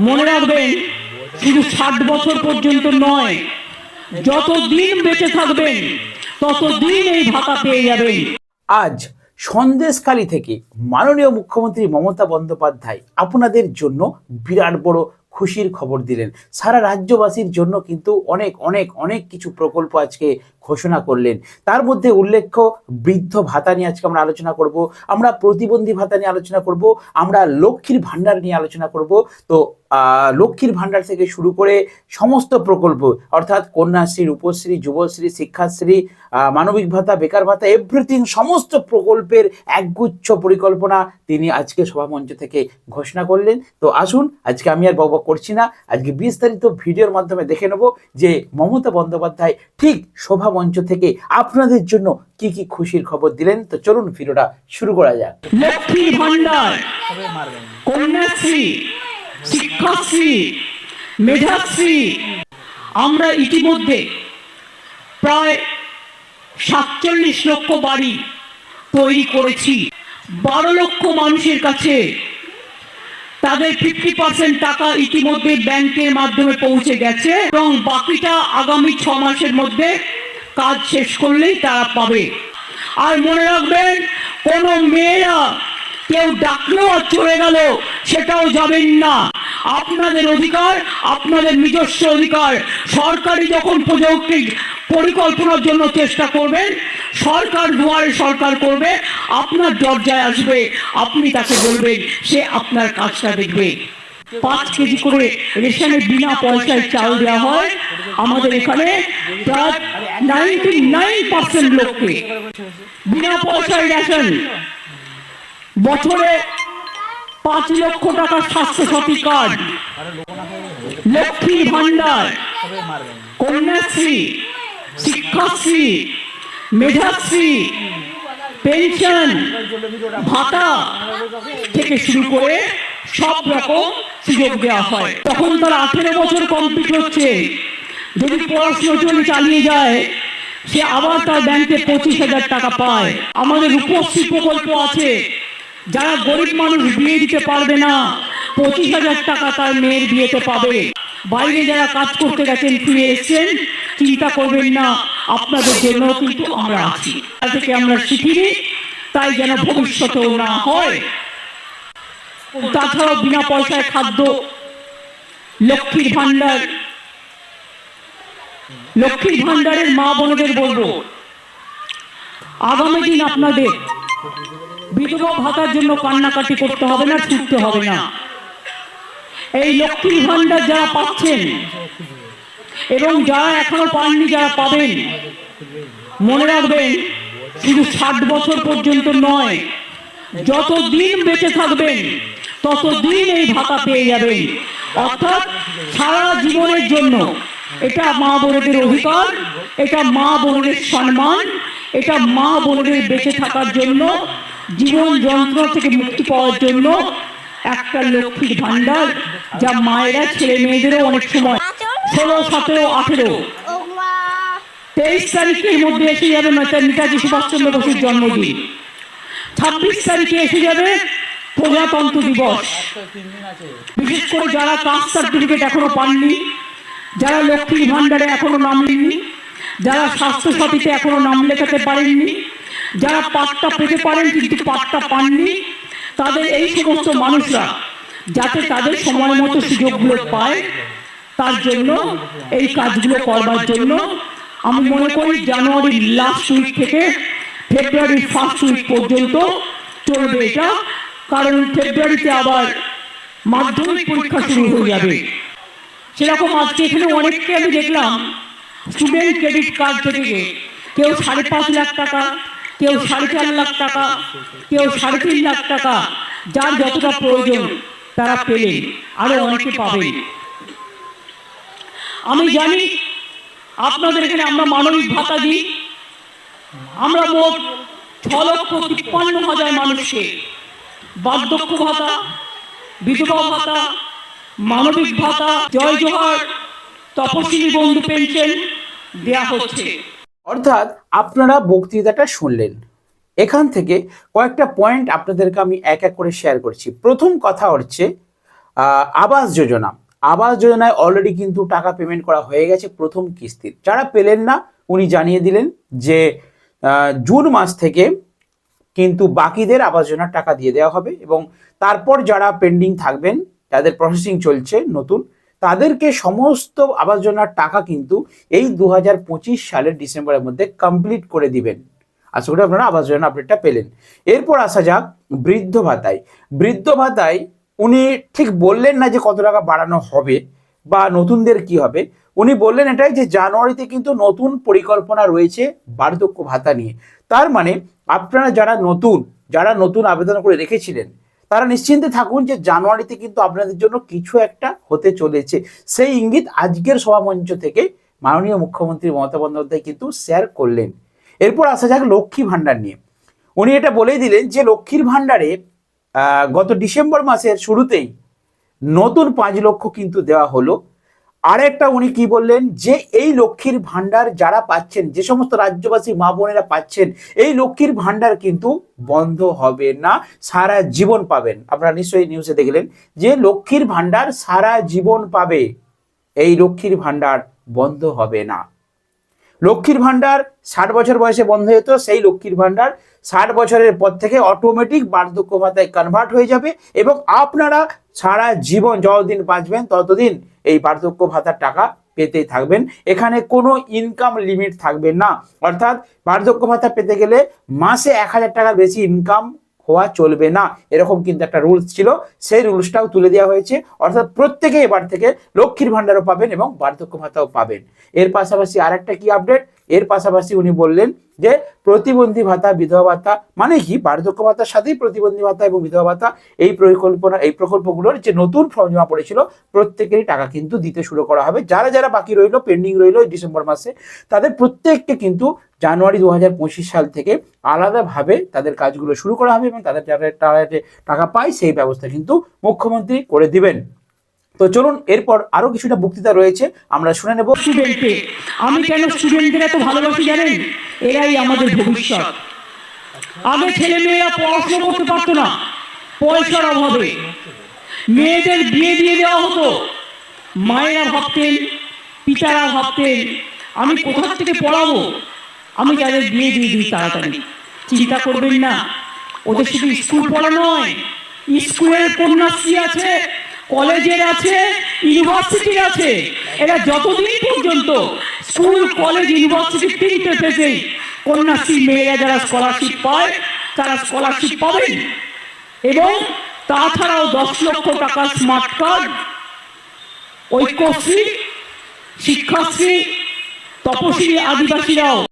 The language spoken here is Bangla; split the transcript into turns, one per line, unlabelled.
মনে রাখবেন শুধু ষাট বছর পর্যন্ত নয়। যত দিন বেঁচে থাকবেন তত দিন এই ভাতা পেয়ে যাবেন।
আজ সন্দেশখালী থেকে মাননীয় মুখ্যমন্ত্রী মমতা বন্দ্যোপাধ্যায় আপনাদের জন্য বিরাট বড় খুশির খবর দিলেন। সারা রাজ্যবাসীর জন্য কিন্তু অনেক অনেক অনেক কিছু প্রকল্প আজকে ঘোষণা করলেন। তার মধ্যে উল্লেখ্য, বৃদ্ধ ভাতা নিয়ে আজকে আমরা আলোচনা করব, আমরা প্রতিবন্ধী ভাতা নিয়ে আলোচনা করব, আমরা লক্ষ্মীর ভাণ্ডার নিয়ে আলোচনা করব। তো লক্ষ্মীর ভাণ্ডার থেকে শুরু করে সমস্ত প্রকল্প, অর্থাৎ কন্যাশ্রী, রূপশ্রী, যুবশ্রী, শিক্ষাশ্রী মানবিক ভাতা, বেকার ভাতা এভরিথিং সমস্ত প্রকল্পের একগুচ্ছ পরিকল্পনা তিনি আজকে সভামঞ্চ থেকে ঘোষণা করলেন। তো আসুন, আজকে আমি আর বকবক করছি না। আজকে বিস্তারিত ভিডিওর মাধ্যমে দেখে নেব যে মমতা বন্দ্যোপাধ্যায় ঠিক সভামঞ্চ থেকে আপনাদের জন্য কি কি খুশির খবর দিলেন? তো চলুন ভিডিওটা শুরু করা যাক।
লক্ষ্মীর ভাণ্ডার, কন্যাশ্রী, শিক্ষাশ্রী, মেধাশ্রী, আমরা ইতিমধ্যে প্রায় সাতচল্লিশ লক্ষ বাড়ি তৈরি করেছি। বারো লক্ষ মানুষের কাছে তাদের ফিফটি পার্সেন্ট টাকা ইতিমধ্যে ব্যাংকের মাধ্যমে পৌঁছে গেছে এবং বাকিটা আগামী ছ মাসের মধ্যে কাজ শেষ করলেই তারা পাবে। আর মনে রাখবেন, কোনো মেয়েরা কেউ ডাকলেও আর চলে গেল, সেটাও যাবেন না। আপনাদের অধিকার, আপনাদের নিজস্ব অধিকার। সরকারি যখন প্রযুক্তি পরিকল্পনার জন্য চেষ্টা করবেন সরকার দুয়ারে সরকার করবে, আপনার দরজায় আসবে, আপনি তাকে বলবেন, সে আপনার কাজটা দেখবে। পাঁচ কেজি করে রেশনের বিনা পয়সায় চাল দেওয়া হয়। আমাদের এখানে প্রায় নাইনটি নাইন পার্সেন্ট লোককে বিনা পয়সায় রেশন বছরে পাঁচ লক্ষ টাকার স্বাস্থ্য সাথী কার্ড। লক্ষ্মীর ভান্ডার কন্যাশ্রী শিক্ষাশ্রী মেধাশ্রী পেনশন ভাতা থেকে শুরু করে সব রকম সুযোগ দেওয়া হয়। তখন তার আঠেরো বছর কমপ্লিট হচ্ছে। যদি পড়াশোনা চলে চালিয়ে যায়, সে আবার তার ব্যাংকে পঁচিশ হাজার টাকা পায়। আমাদের রূপশ্রী প্রকল্প আছে। যারা গরিব মানুষ বিয়ে দিতে পারবে না, পঁচিশ হাজার টাকা তার মেয়ের বিয়েতে পাবে। বাইরে যারা কাজ করতে গেছেন, ফিরে এসছেন, চিন্তা করবেন না, আপনাদের জন্য কিন্তু আমরা আছি। তা থেকে আমরা শিখিনি, তাই যেন ভবিষ্যতেও না হয়। তাছাড়াও বিনা পয়সায় খাদ্য, লক্ষ্মীর ভান্ডার লক্ষ্মীর ভান্ডারের মা বোনদের বলব, আগামী দিন আপনাদের বিধবা ভাতার জন্য কান্নাকাটি করতে হবে না, ছুটতে হবে না। এই লক্ষ্মীর ভান্ডার যারা পাচ্ছেন এবং যারা এখনও পাননি, যারা পাবেন, মনে রাখবেন, শুধু ষাট বছর পর্যন্ত নয় যত দিন বেঁচে থাকবেন তত দিন এই ভাতা পেয়ে যাবেন। অর্থাৎ সারা জীবনের জন্য এটা মা বোনদের অধিকার, এটা মা বোনদের সম্মান, এটা মা বোনদের বেঁচে থাকার জন্য, জীবন যন্ত্রণা থেকে মুক্তি পাওয়ার জন্য একটা লক্ষ্মীর ভান্ডার যা মায়েরা, ছেলে মেয়েদেরও অনেক সময় ষোলো, সতেরো, আঠেরো, তেইশ তারিখের মধ্যে এসে যাবে নেতা- নেতাজি সুভাষচন্দ্র বসুর জন্মদিন। ছাব্বিশ তারিখে এসে যাবে প্রজাতন্ত্র দিবস। বিশেষ করে যারা কাস্ট সার্টিফিকেট এখনও পাননি যারা লক্ষ্মীর ভান্ডারে এখনও নাম নেননি যারা স্বাস্থ্য সাথীতে এখনও নাম লেখাতে পারেননি যারা পাট্টা পেতে পারেন কিন্তু পাট্টা পাননি তাদের এই সমস্ত মানুষরা যাতে তাদের সময় মতো সুযোগগুলো পায় তার জন্য এই কাজগুলো করবার জন্য আমি মনে করি জানুয়ারির লাস্ট উইক থেকে ফেব্রুয়ারির ফার্স্ট উইক পর্যন্ত চলবে এটা কারণ ফেব্রুয়ারিতে আবার মাধ্যমিক পরীক্ষা শুরু হয়ে যাবে। সেরকম আজকে এখানে অনেককে আমি দেখলাম। স্টুডেন্ট ক্রেডিট কার্ড থেকে কেউ সাড়ে পাঁচ লাখ টাকা কেউ সাড়ে চার লাখ টাকা কেউ সাড়ে তিন লাখ টাকা যার যতটা প্রয়োজন তারা পেলেন আরও অনেকে পাবেন। আমি জানি আপনাদের এখানে আমরা মানবিক ভাতা দিই। আমরা মোট ছ লক্ষ তিপ্পান্ন হাজার মানুষকে বার্ধক্য ভাতা বিধবা ভাতা মানবিক ভাতা, জয় জোহার, তপশিলি বন্ধু পেনশন দেয়া হচ্ছে।
অর্থাৎ আপনারা বক্তৃতাটা শুনলেন। এখান থেকে কয়েকটা পয়েন্ট আপনাদেরকে আমি এক এক করে শেয়ার করছি। প্রথম কথা হচ্ছে আবাস যোজনা। আবাস যোজনায় অলরেডি কিন্তু টাকা পেমেন্ট করা হয়ে গেছে প্রথম কিস্তির। যারা পেলেন না, উনি জানিয়ে দিলেন যে জুন মাস থেকে কিন্তু বাকিদের আবাস যোজনার টাকা দিয়ে দেওয়া হবে এবং তারপর যারা পেন্ডিং থাকবেন যাদের প্রসেসিং চলছে নতুন, তাদেরকে সমস্ত আবাস যোজনার টাকা কিন্তু এই দু হাজার পঁচিশ সালের ডিসেম্বরের মধ্যে কমপ্লিট করে দিবেন। আশা করি আপনারা আবাস যোজনা আপডেটটা পেলেন। এরপর আসা যাক বৃদ্ধ ভাতায়। বৃদ্ধ ভাতায় উনি ঠিক বললেন না যে কত টাকা বাড়ানো হবে বা নতুনদের কি হবে। উনি বললেন এটাই যে জানুয়ারিতে কিন্তু নতুন পরিকল্পনা রয়েছে বার্ধক্য ভাতা নিয়ে। তার মানে আপনারা যারা নতুন যারা নতুন আবেদন করে রেখেছিলেন তারা নিশ্চিন্তে থাকুন যে জানুয়ারিতে কিন্তু আপনাদের জন্য কিছু একটা হতে চলেছে। সেই ইঙ্গিত আজকের সভামঞ্চ থেকে মাননীয় মুখ্যমন্ত্রী মমতা বন্দ্যোপাধ্যায় কিন্তু শেয়ার করলেন। এরপর আসা যাক লক্ষ্মী ভাণ্ডার নিয়ে। উনি এটা বলেই দিলেন যে লক্ষ্মীর ভাণ্ডারে গত ডিসেম্বর মাসের শুরুতেই নতুন পাঁচ লক্ষ কিন্তু দেওয়া হলো। আরেকটা উনি কি বললেন? যে এই লক্ষ্মীর ভাণ্ডার যারা পাচ্ছেন, যে সমস্ত রাজ্যবাসী মা বোনেরা পাচ্ছেন, এই লক্ষ্মীর ভাণ্ডার কিন্তু বন্ধ হবে না, সারা জীবন পাবেন। আপনারা নিশ্চয়ই নিউজে দেখলেন যে লক্ষ্মীর ভাণ্ডার সারা জীবন পাবে। এই লক্ষ্মীর ভাণ্ডার বন্ধ হবে না। লক্ষ্মীর ভাণ্ডার ষাট বছর বয়সে বন্ধ হয়ে যেত, সেই লক্ষ্মীর ভাণ্ডার ষাট বছরের পর থেকে অটোমেটিক বার্ধক্য ভাতায় কনভার্ট হয়ে যাবে এবং আপনারা সারা জীবন যতদিন বাঁচবেন ততদিন এই বার্ধক্য ভাতার টাকা পেতেই থাকবেন। এখানে কোনো ইনকাম লিমিট থাকবে না। অর্থাৎ বার্ধক্য ভাতা পেতে গেলে মাসে এক হাজার টাকার বেশি ইনকাম হওয়া চলবে না। এরকম কিন্তু একটা রুলস ছিল। সেই রুলসটাও তুলে দেওয়া হয়েছে। অর্থাৎ প্রত্যেকে এবার থেকে লক্ষ্মীর ভাণ্ডারও পাবেন এবং বার্ধক্য ভাতাও পাবেন। এর পাশাপাশি আরেকটা কি আপডেট এর পাশাপাশি উনি বললেন যে, প্রতিবন্ধী ভাতা, বিধবা ভাতা মানে কি? বার্ধক্য ভাতার সাথেই প্রতিবন্ধী ভাতা এবং বিধবা ভাতা এই পরিকল্পনা, এই প্রকল্পগুলোর যে নতুন ফর্ম জমা পড়েছিল, প্রত্যেকেরই টাকা কিন্তু দিতে শুরু করা হবে। যারা যারা বাকি রইল পেন্ডিং রইল ডিসেম্বর মাসে, তাদের প্রত্যেককে কিন্তু জানুয়ারি দু হাজার পঁচিশ সাল থেকে আলাদাভাবে তাদের কাজগুলো শুরু করা হবে এবং তাদের যারা তারা যে টাকা পায় সেই ব্যবস্থা কিন্তু মুখ্যমন্ত্রী করে দিবেন। তো চলুন, এরপর আরও কিছুটা বক্তৃতা রয়েছে, আমরা শুনে নেব।
স্টুডেন্টকে, আমি কেন স্টুডেন্টদের এত ভালোবাসি জানেন? এরাই আমাদের ভবিষ্যৎ। আগে ছেলে মেয়েরা পড়াশোনা করতে পারতো না, পয়সার অভাবে। মেয়েদের বিয়ে দিয়ে দেওয়া হতো, মায়েরা ভাবতেন, পিতারা ভাবতেন, আমি কোথা থেকে পড়াবো? আমি তাদের বিয়ে দিয়ে দিই তাড়াতাড়ি। চিন্তা করবেন না। ওদের শুধু স্কুল পড়া নয়, স্কুলের কন্যাশ্রী আছে, কলেজের আছে, ইউনিভার্সিটির আছে। এরা যতদিন পর্যন্ত স্কুল, কলেজ, ইউনিভার্সিটি তিনটে পেতেই কন্যাশ্রী মেয়েরা যারা স্কলারশিপ পায়, তারা স্কলারশিপ পাবেন এবং তাছাড়াও দশ লক্ষ টাকার স্মার্ট কার্ড ঐক্যশ্রী, শিক্ষাশ্রী, তপশিলি আদিবাসীরাও।